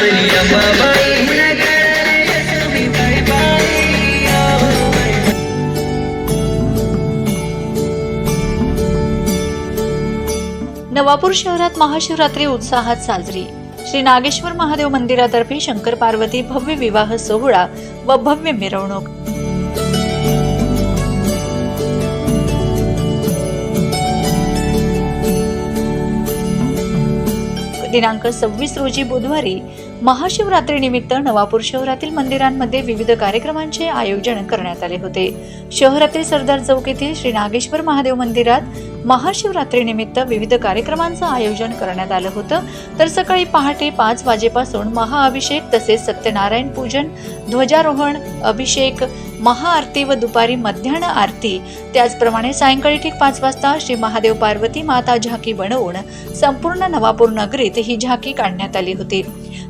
नवापूर शहरात महाशिवरात्री उत्साहात साजरी. श्री नागेश्वर महादेव मंदिरातर्फे शंकर पार्वती भव्य विवाह सोहळा व भव्य मिरवणूक. दिनांक सव्वीस रोजी बुधवारी महाशिवरात्रीनिमित्त नवापूर शहरातील मंदिरांमध्ये विविध कार्यक्रमांचे आयोजन करण्यात आले होते. शहरातील सरदार चौक येथील श्री नागेश्वर महादेव मंदिरात महाशिवरात्रीनिमित्त विविध कार्यक्रमांचं आयोजन करण्यात आलं होतं. तर सकाळी पहाटे पाच वाजेपासून महाअभिषेक तसेच सत्यनारायण पूजन ध्वजारोहण अभिषेक महाआरती व दुपारी मध्यान्ह आरती. त्याचप्रमाणे सायंकाळी ठीक पाच वाजता श्री महादेव पार्वती माता झाकी बनवून संपूर्ण नवापूर नगरीत ही झाकी काढण्यात आली होती.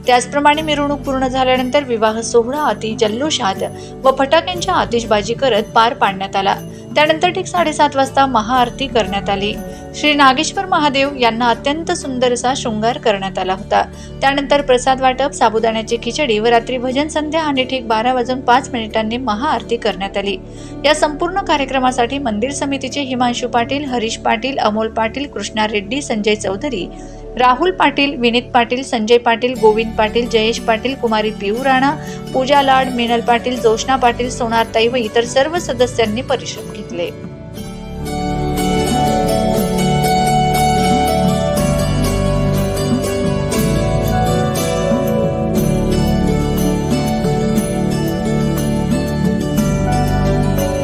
त्याचप्रमाणे मिरवणूक पूर्ण झाल्यानंतर विवाह सोहळा अति जल्लोषात व फटाक्यांच्या आतिषबाजी करत पार पाडण्यात आला. त्यानंतर ठीक साडेसात वाजता महाआरती करण्यात आली. श्री नागेश्वर महादेव यांना अत्यंत सुंदर असा शृंगार करण्यात आला होता. त्यानंतर प्रसाद वाटप साबुदाण्याची खिचडी व रात्री भजन संध्या आणि ठीक बारा वाजून पाच मिनिटांनी महाआरती करण्यात आली. या संपूर्ण कार्यक्रमासाठी मंदिर समितीचे हिमांशू पाटील हरीश पाटील अमोल पाटील कृष्णा रेड्डी संजय चौधरी राहुल पाटील विनीत पाटील संजय पाटील गोविंद पाटील जयेश पाटील कुमारी पिऊ राणा पूजा लाड मिनल पाटील जोशना पाटील सोनारताई व इतर सर्व सदस्यांनी परिश्रम घेतले.